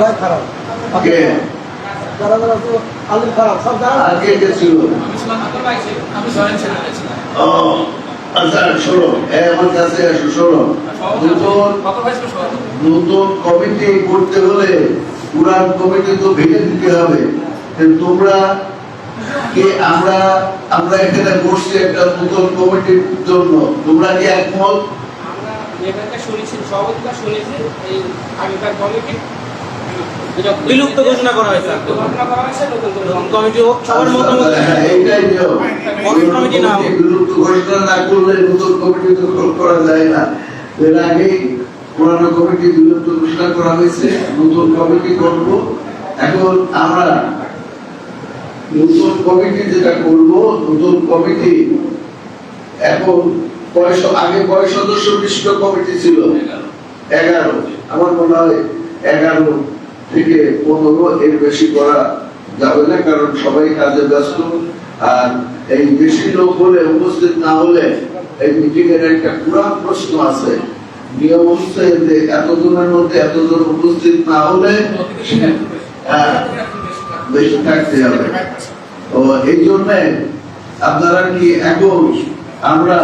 ভাই খারাপ। কে? যারা যারা তো আলু খারাপ সব যারা আর কে কে ছিল? আমি ছিলাম আপনার বাইকে আমি জয়েন্ট সেক্রেটারি ছিলাম ও আচ্ছা শোনো আমার কাছে আসো শোনো। নতুন ফকর ভাই ছিল সভাপতি নতুন কমিটি করতে হলে পুরান কমিটি তো ভেঙে দিতে হবে। তোমরা কি আমরা আমরা এখানে বসছি একটা নতুন কমিটির জন্য। তোমরা কি একমত? এখানকার শুনেছি সভাপতিটা শুনেছি এই আগেকার কমিটি বিলুপ্ত ঘোষণা করা হয়েছে কমিটি হোক সবার মতামত। এইটাই নিয়ম। বড় কমিটি না বিলুপ্ত ঘোষণা না করলে নতুন কমিটি তো করা যায় না। এর আগেই পুরানো কমিটি বিলুপ্ত ঘোষণা করা হয়েছে নতুন কমিটি করব। এখন আমরা নতুন কমিটি যেটা করব নতুন কমিটি এখন আগে কয় সদস্য বিশিষ্ট কমিটি ছিল। এগারো। আমার মনে হয় এগারো। থেকে পনেরো এর বেশি করা যাবে না কারণ সবাই কাজে ব্যস্ত। আর এই বেশি লোক হলে উপস্থিত না হলে এই মিটিং এর একটা পুরান প্রশ্ন আছে। নিয়ম হচ্ছে এতজনের মধ্যে এতজন উপস্থিত না হলে হ্যাঁ, বেশি থাকতে হবে। তো এই জন্য আপনারা কি এখন আমরা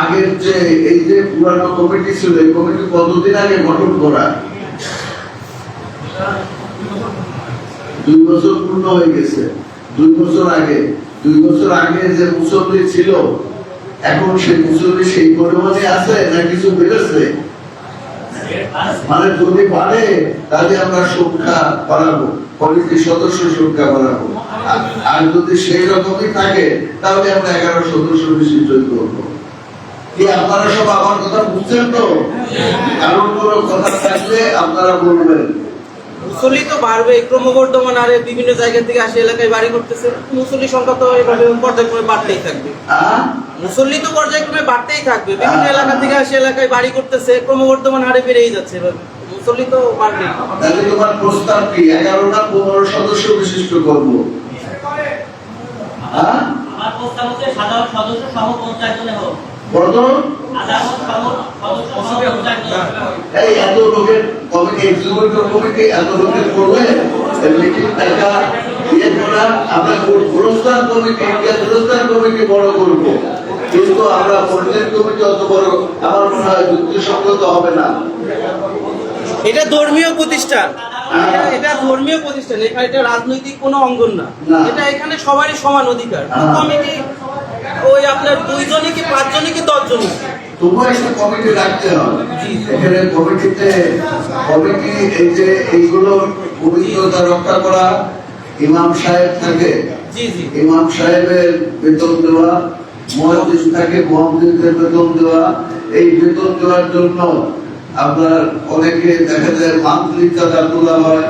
আগের যে এই যে পুরানো কমিটি ছিল এই কমিটি কতদিন আগে গঠন করা? দুই বছর পূর্ণ হয়ে গেছে। দুই বছর আগে, দুই বছর আগে যে মুসল্লি ছিল, এখন সেই মুসল্লি সেই পরিমাণে আছে না কিছু বেড়েছে? মানে যদি পারে তাহলে আমরা সংখ্যা বাড়াবো, কমিটির সদস্য সংখ্যা বাড়াবো। আর- যদি সেই রকমই থাকে, তাহলে আমরা এগারো সদস্য বিশিষ্ট করব। কি আপনারা সব আমার কথা বুঝছেন তো? কারণ কোনো কথা থাকলে আপনারা বলবেন। মুসল্লি তো বাড়বে ক্রমবর্ধমান আরে বিভিন্ন জায়গা থেকে আসে এলাকায় বাড়ি করতেছে। মুসল্লি সংখ্যা তো এভাবে পর্যায়ক্রমে বাড়তেই থাকবে। মুসল্লি তো পর্যায়ক্রমে বাড়তেই থাকবে। বিভিন্ন। এলাকা থেকে আসে এলাকায় বাড়ি করতেছে ক্রমবর্ধমান হারে বেড়েই যাচ্ছে এভাবে। মুসল্লি তো বাড়বে। তাহলে তোমার প্রস্তাব কি? এগারো না পনেরো সদস্য বিশিষ্ট করব। হ্যাঁ? আমার প্রস্তাব হচ্ছে সাধারণ সদস্য সহ পঞ্চায়েত জনে হোক। কত এই এত লোকের কমিটি এক্সিকিউটিভ কমিটি এত লোকের করবে মিটিং একটা ইয়ে করা আমরা পুরস্কার কমিটি ইন্ডিয়া পুরস্কার কমিটি বড় করব কিন্তু আমরা পঞ্চায়েত কমিটি অত বড় আমার মনে হয় যুক্তিসঙ্গত হবে না এটা ধর্মীয় প্রতিষ্ঠান। এটা- ধর্মীয় প্রতিষ্ঠান এখানে এটা রাজনৈতিক কোনো অঙ্গন না। এটা এখানে সবারই সমান অধিকার হ্যাঁ। কমিটি ওই আপনার দুইজনই কি পাঁচজনই কি দশজনই তবুও একটা কমিটি রাখতে হবে। এখানে কমিটিতে কমিটি এই যে এইগুলো পবিত্রতা রক্ষা করা ইমাম সাহেব থাকে ইমাম সাহেবের বেতন দেওয়া মহাদিস থাকে মহাদিসদের বেতন দেওয়া এই বেতন দেওয়ার জন্য আপনার অনেকে দেখা যায় মান্থলি চাঁদা তোলা হয়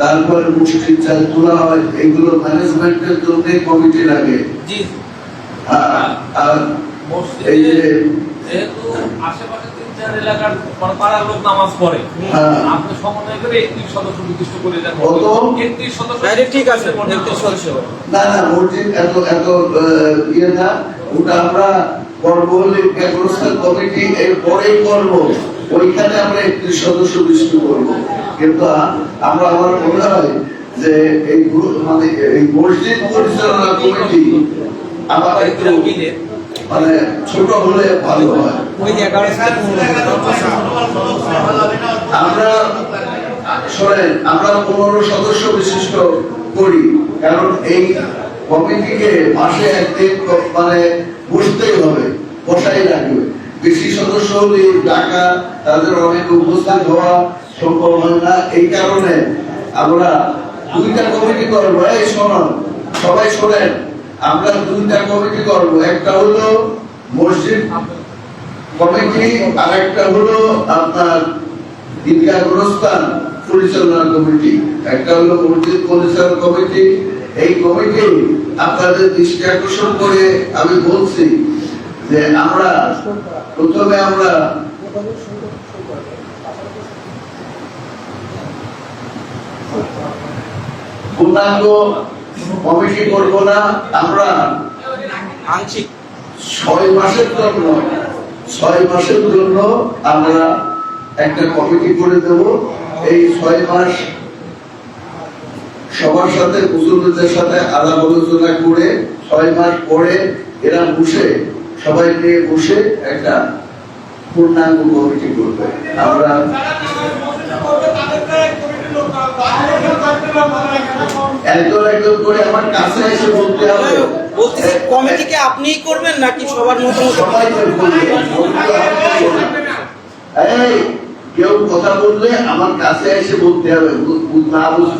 তারপরে মুষ্টির চাল তোলা হয় এগুলো ম্যানেজমেন্টের জন্য কমিটি লাগে। আর এই যে যেহেতু আশেপাশে তিন চার এলাকার মানে পাড়ার লোক নামাজ পড়ে হ্যাঁ। আপনি সমন্বয় করে একত্রিশ সদস্য নির্দিষ্ট করে দেন। একত্রিশ সদস্য ঠিক আছে একত্রিশ সদস্য। না না মসজিদ এত এত ইয়ে না ওটা আমরা করব হলে ব্যবস্থা কমিটি এর পরেই করব। ওইখানে আমরা একটি সদস্য বিশিষ্ট করব। কিন্তু আমরা আমার মনে হয় যে এই গ্রু- মানে এই মসজিদ পরিচালনা কমিটি আমার একটু মানে ছোট হলে ভালো হয়। শোনেন আমরা পনেরো সদস্য বিশিষ্ট করি কারণ এই কমিটিকে মাসে একদিন মানে বসতেই হবে বসাই লাগবে। বেশি সদস্য হলে ডাকা তাদের অনেক উপস্থিত হওয়া সম্ভব হয় না। এই কারণে আমরা দুইটা কমিটি করব এই শোনেন সবাই শোনেন। আমরা দুইটা কমিটি করব। একটা হলো মসজিদ কমিটি আর একটা হলো আপনার পরিচালনা কমিটি। একটা হলো মসজিদ পরিচালনা কমিটি। এই কমিটি আপনাদের দৃষ্টি আকর্ষণ করে আমি বলছি যে আমরা প্রথমে আমরা পূর্ণাঙ্গ কমিটি করব না আমরা আংশিক। ছয় মাসের জন্য ছয় মাসের জন্য আমরা একটা কমিটি করে দেব। এই ছয় মাস সবার সাথে মুসলিমদের সাথে আলাপ আলোচনা করে ছয় মাস পরে এরা বসে সবাই নিয়ে বসে একটা পূর্ণাঙ্গ কমিটি করবে। আমরা একজন একজন করে আমার কাছে এসে বলতে হবে। বলতেছি কমিটিকে আপনিই করবেন নাকি সবার মতামত সবাই এই কেউ কথা বললে আমার কাছে এসে বলতে হবে না বুঝ-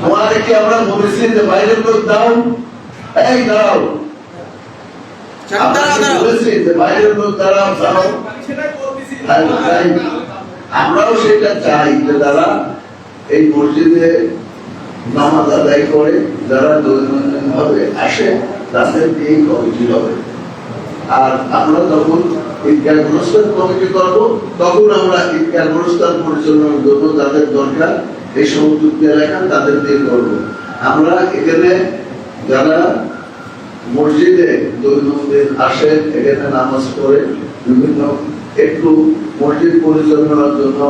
তোমাদেরকে আমরা বলেছি যে বাইরের লোক দাও? এই দাও দাঁড়াও, বলেছি যে বাইরের লোক দাঁড়াও তাই। আমরাও সেটা চাই যে তারা এই মসজিদে নামাজ আদায় করে, যারা দৈনন্দিন ভাবে আসে, তাদের দিয়ে কমিটি হবে। আর আমরা যখন ঈদগাহ গোরস্থান কমিটি করব, তখন আমরা ঈদগাহ গোরস্থান পরিচালনার জন্য যাদের দরকার, এই সংযুক্ত এলাকা তাদের দিয়ে করব। আমরা এখানে যারা মসজিদে দৈনন্দিন আসে এখানে নামাজ পড়ে বিভিন্ন একটু মসজিদ পরিচালনার জন্য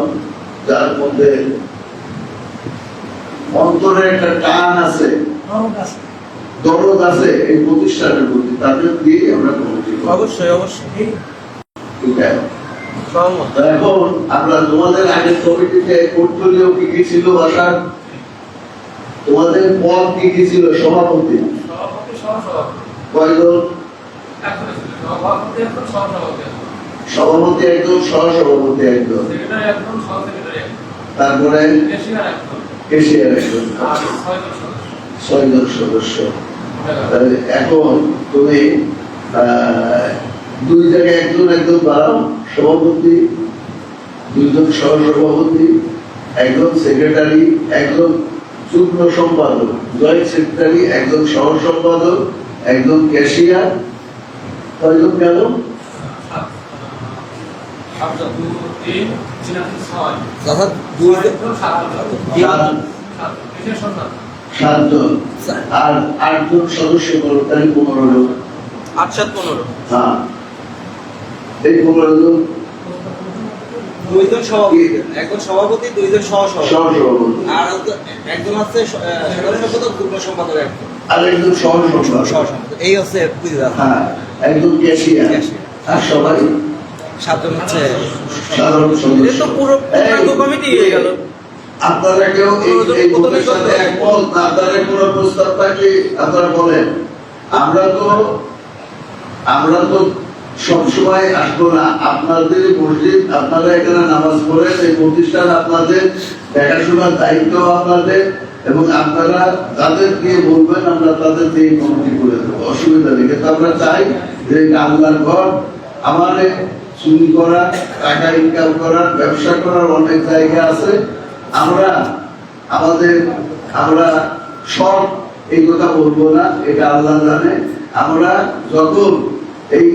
যার মধ্যে অন্তরে একটা টান আছে দরদ আছে। এই প্রতিষ্ঠানের প্রতি তাদের দিয়ে আমরা অবশ্যই অবশ্যই। এখন আমরা তোমাদের আগের কমিটিতে পোর্টফোলিও কি কি ছিল বাসার? তোমাদের পদ কি কি ছিল? সভাপতি? সভাপতি কয়জন? সভাপতি সহসভাপতি একজন। সভাপতি একজন সহসভাপতি একজন। সহ সেক্রেটারি একজন তারপরে এশিয়ার একজন। ছয়জন সদস্য। ছয়জন সদস্য। হয়ে। এখন তুমি দুই জায়গায় একজন একজন বাড়াও সভাপতি দুইজন সহসভাপতি একজন সেক্রেটারি একজন যুগ্ম সম্পাদক জয়েন্ট সেক্রেটারি একজন সহ সম্পাদক একজন ক্যাশিয়ার কয়জন গেল সাত। সাতজন, দুই, তিন, তিন আর তিন, ছয়। দাদা দুই ছয়জন, সাতজন। সাত সাতজন। কিসের সন্তান? সাতজন। আর আটজন সদস্য করো তাহলে পনেরো জন। আট সাত পনেরো। হ্যাঁ। এই পনেরো জন। দুইজন সভাপতি। একজন সভাপতি দুইজন সহ সভাপতি সহসভাপতি। আর একজন আছে সাধারণ সম্পাদক যুগ্ম সম্পাদক একজন। আর একজন সহ সহ সম্পাদক সম্পাদক এই হচ্ছে হ্যাঁ একজন ক্যাশিয়ার। ক্যাশিয়ার। আর সবাই সাতজন হচ্ছে এটা তো পুরো পূর্ণাঙ্গ কমিটি হয়ে গেল। আপনারা কেউ এই সাথে একমত না আপনাদের কোনো প্রস্তাব থাকলে আপনারা বলেন। আমরা তো আমরা তো সবসময় আসব না। আপনাদের মসজিদ আপনারা এখানে নামাজ পড়েন এই প্রতিষ্ঠান আপনাদের দেখাশোনার দায়িত্ব আপনাদের এবং আপনারা যাদের দিয়ে বলবেন আমরা তাদের দিয়ে কমিটি করে দেবো। অসুবিধা নেই। কিন্তু আমরা চাই যে আল্লাহর ঘর আমার চুরি করা, টাকা ইনকাম করার ব্যবসা করার অনেক জায়গা আছে। আমরা আমাদের, আমরা সব এই কথা বলব না, এটা আল্লাহ জানে। আমরা যখন এই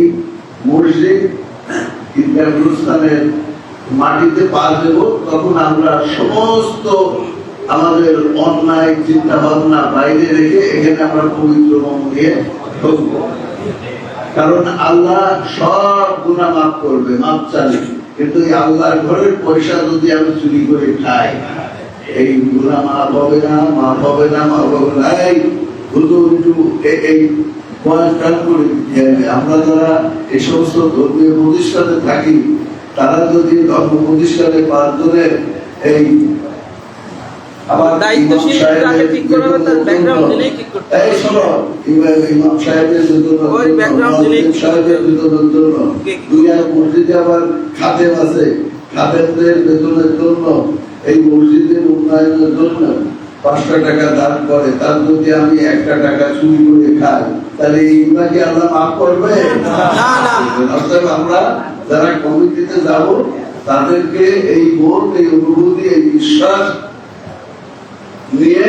মসজিদ, ঈদগাহ মাটিতে পা দেব, তখন আমরা সমস্ত আমাদের অন্যায় চিন্তা ভাবনা বাইরে রেখে এখানে আমরা পবিত্র মন দিয়ে ঢুকবো। কারণ আল্লাহ সব গুণা মাফ করবে, মাফ চালি কিন্তু আল্লাহর ঘরের পয়সা যদি আমি চুরি করে খাই, এই গুণা মাফ হবে না, মাফ হবে না, মাফ হবে না এই হুজুর, একটু এই। আমরা যারা এই সমস্ত ধর্মীয় প্রতিষ্ঠানে থাকি, তারা যদি ধর্ম প্রতিষ্ঠানে পাঁচজনের এই আবার দায়িত্বশীল ইমাম ঠিক করা হবে তার যে background ঠিক করতে এই শোনো, ইমাম ইমাম সাহেবের বেতনের ওই জন্য, background ঠিক সাহেবের বেতনের জন্য, কে কি? দুই এক মসজিদে আবার খাদেম আছে। খাদেমদের বেতনের জন্য এই মসজিদের উন্নয়নের জন্য পাঁচটা টাকা দান করে। তার যদি আমি একটা টাকা চুরি করে খাই তাহলে এই ইমাকে আল্লাহ মাফ করবে? না, না। অর্থাৎ আমরা যারা কমিটিতে যাব তাদেরকে এই বোধ এই অনুভূতি এই বিশ্বাস নিয়ে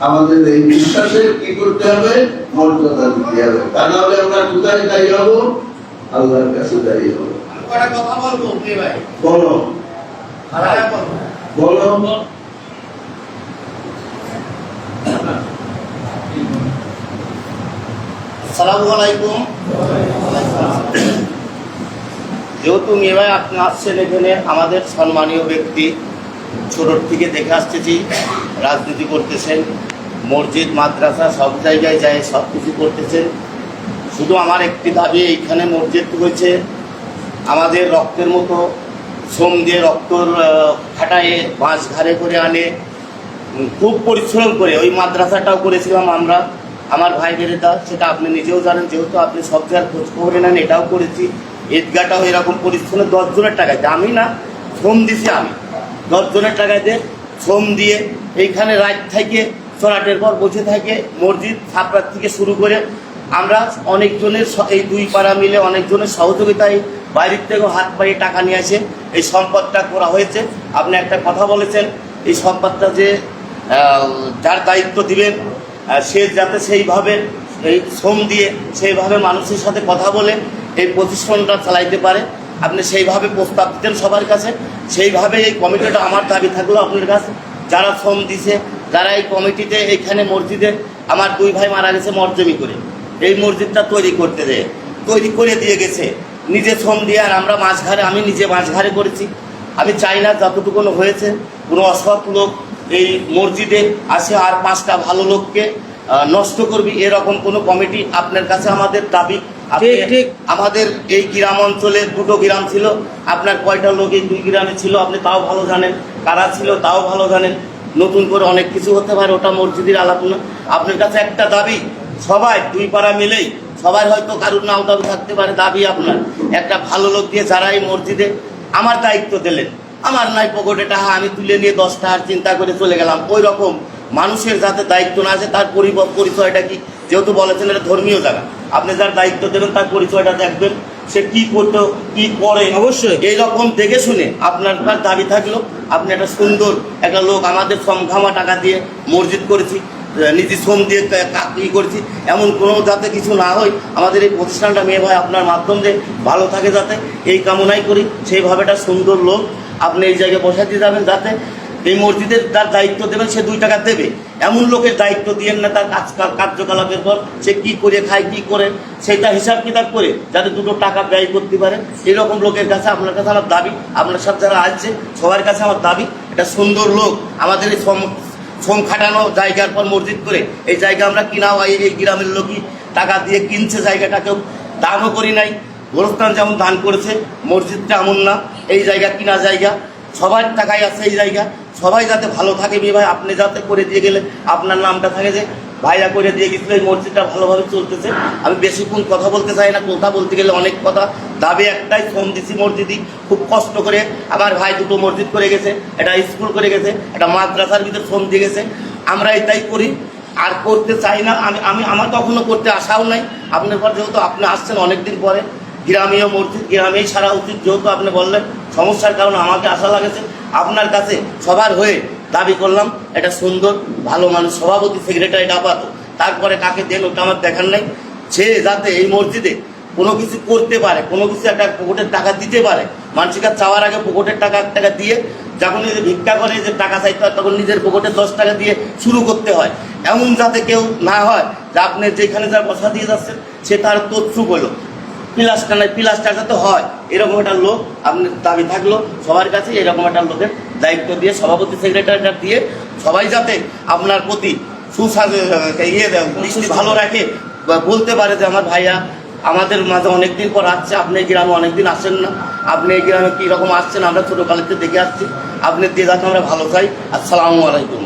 আমাদের এই বিশ্বাসের কি করতে হবে? মর্যাদা দিতে হবে। তা না হলে আমরা কোথায় দায়ী হব? আল্লাহর কাছে দায়ী হব। বলো। বলো। আসসালামু আলাইকুম। যেহেতু মেয়ে ভাই আপনি আসছেন এখানে আমাদের সম্মানীয় ব্যক্তি ছোটোর থেকে দেখে আসতেছি, রাজনীতি করতেছেন, মসজিদ, মাদ্রাসা, সব জায়গায় যায়, সব কিছু করতেছেন। শুধু আমার একটি দাবি, এইখানে মসজিদ হয়েছে আমাদের রক্তের মতো শ্রম দিয়ে রক্ত খাটায়ে বাঁশ ঘাড়ে করে আনে। খুব পরিশ্রম করে, ওই মাদ্রাসাটাও করেছিলাম আমরা। আমার ভাই বেরেদা সেটা আপনি নিজেও জানেন, যেহেতু আপনি সব জায়গায় খোঁজ খবরে নেন, এটাও করেছি। ঈদগাটাও এরকম পরিশ্রমে দশ জনের আমি না, শ্রম দিছি আমি। দশ জনের টাকায় দিয়ে শ্রম দিয়ে, এইখানে রাত থেকে চড়াটের পর বসে থাকে, মসজিদ ছাপড়ার থেকে শুরু করে আমরা অনেকজনের এই দুই পাড়া মিলে অনেকজনের সহযোগিতায় বাইরের থেকেও হাত বাড়িয়ে টাকা নিয়ে আসে। এই সম্পদটা করা হয়েছে। আপনি একটা কথা বলেছেন, এই সম্পদটা যে যার দায়িত্ব দিবেন সে যাতে সেইভাবে এই শ্রম দিয়ে সেইভাবে মানুষের সাথে কথা বলে, এই প্রতিষ্ঠানটা চালাইতে পারে। আপনি সেইভাবে প্রস্তাব দিতেন সবার কাছে, সেইভাবে এই কমিটিটা আমার দাবি থাকল আপনার কাছে। যারা শ্রম দিছে, যারা এই কমিটিতে, এখানে মসজিদে আমার দুই ভাই মারা গেছে মর্জমি করে। এই মসজিদটা তৈরি করতে দেয় তৈরি করে দিয়ে গেছে। নিজে শ্রম দিয়ে আর আমরা মাঝঘাড়ে আমি নিজে মাঝঘাড়ে করেছি। আমি চাই না যতটুকু হয়েছে, কোনো অসৎ লোক এই মসজিদে আসে আর পাঁচটা ভালো লোককে নষ্ট করবি, এরকম কোনো কমিটি আপনার কাছে আমাদের দাবি ঠিক, ঠিক। আমাদের এই গ্রাম অঞ্চলে দুটো গ্রাম ছিল। আপনার কয়টা লোক এই দুই গ্রামে ছিল আপনি তাও ভালো জানেন। কারা ছিল তাও ভালো জানেন। নতুন করে অনেক কিছু হতে পারে ওটা মসজিদের আলাপ না। আপনার কাছে একটা দাবি সবাই দুই পাড়া মিলেই সবাই হয়তো কারুর নাও দাবি থাকতে পারে দাবি আপনার। একটা ভালো লোক দিয়ে যারা এই মসজিদে আমার দায়িত্ব দিলেন আমার নাই পকেটে টাকা আমি তুলে নিয়ে দশ টাকার চিন্তা করে চলে গেলাম। ওই রকম মানুষের যাতে দায়িত্ব না আছে তার পরিচয়টা কি? যেহেতু বলেছেন এটা ধর্মীয় জায়গা। আপনি যার দায়িত্ব দেবেন তার পরিচয়টা দেখবেন সে কি করতো কি করে। অবশ্যই। এইরকম দেখে শুনে আপনার তার দাবি থাকল আপনি একটা সুন্দর একটা লোক আমাদের সমঘামা টাকা দিয়ে মসজিদ করেছি আহ, নিজে শ্রম দিয়ে ই করেছি। এমন কোনো যাতে কিছু না হয় আমাদের এই প্রতিষ্ঠানটা মেয়ে ভাই আপনার মাধ্যম দিয়ে ভালো থাকে যাতে এই কামনাই করি। সেইভাবে একটা সুন্দর লোক আপনি এই জায়গায় বসাতে যাবেন যাতে এই মসজিদের তার দায়িত্ব দেবেন, সে দুই টাকা দেবে। এমন লোকের দায়িত্ব দিয়েন না তার কাজ কার্যকলাপের পর, সে কি করে, খায়, কি করে, সেটা হিসাব কিতাব করে যাতে দুটো টাকা ব্যয় করতে পারে। এরকম লোকের কাছে আপনার কাছে আমার দাবি, আপনার সাথে যারা আছে, সবার কাছে আমার দাবি এটা সুন্দর লোক আমাদের এই শ্রম খাটানো জায়গার পর মসজিদ করে, এই জায়গা আমরা কিনা হয়, এই গ্রামের লোকই টাকা দিয়ে কিনছে জায়গাটাকেও। দানও করি নাই। গোরস্থান যেমন দান করেছে, মসজিদটা এমন না, এই জায়গা কিনা জায়গা। সবার টাকাই আছে এই জায়গা। সবাই যাতে ভালো থাকে মেয়ে ভাই, আপনি যাতে করে দিয়ে গেলে আপনার নামটা থাকে যে ভাইরা করে দিয়ে গেছিল, এই মসজিদটা ভালোভাবে চলতেছে। আমি বেশিক্ষণ কথা বলতে চাই না, কথা বলতে গেলে অনেক কথা। দাবি একটাই, শ্রম দিছি মসজিদই। খুব কষ্ট করে আমার ভাই দুটো মসজিদ করে গেছে, একটা স্কুল করে গেছে, একটা মাদ্রাসার ভিতরে শ্রম দিয়ে গেছে। আমরা এটাই করি। আর করতে চাই না, আমি আমি, আমার কখনো করতে আশাও নাই। আপনার পর যেহেতু আপনি আসছেন অনেকদিন পরে গ্রামীয় মসজিদ গ্রামেই ছাড়া উচিত যেহেতু আপনি বললেন, সমস্যার কারণে আমাকে আশা লাগেছে, আপনার কাছে সবার হয়ে দাবি করলাম, এটা সুন্দর, ভালো মানুষ, সভাপতি সেক্রেটারি ডাপাত তারপরে কাকে দেন ওটা আমার দেখার নাই। সে যাতে এই মসজিদে কোনো কিছু করতে পারে, কোনো কিছু একটা পকেটের টাকা দিতে পারে মানুষকে চাওয়ার আগে পকেটের টাকা এক টাকা দিয়ে যখন এই ভিক্ষা করে, যে টাকা চাইতে হয়, তখন নিজের পকেটে দশ টাকা দিয়ে শুরু করতে হয়। এমন যাতে কেউ না হয় যে আপনি যেখানে যা বসা দিয়ে যাচ্ছেন, সে তার তথ্য বলো। প্লাসটা নাই প্লাসটা যাতে হয়। এরকম একটা লোক আপনার দাবি থাকল, সবার কাছে এরকম একটা লোকের দায়িত্ব দিয়ে, সভাপতি সেক্রেটারিটা দিয়ে সবাই যাতে আপনার প্রতি সুস্বাদ ইয়ে ভালো রাখে বলতে পারে যে, আমার ভাইয়া, আমাদের মাঝে অনেকদিন পর আসছে, আপনি এই গ্রামে অনেকদিন আসেন না। আপনি এই গ্রামে কীরকম আসছেন, আমরা ছোটোকালেতে দেখে আসছি। আপনি দিয়ে যাতে আমরা ভালো চাই, আসসালামু আলাইকুম।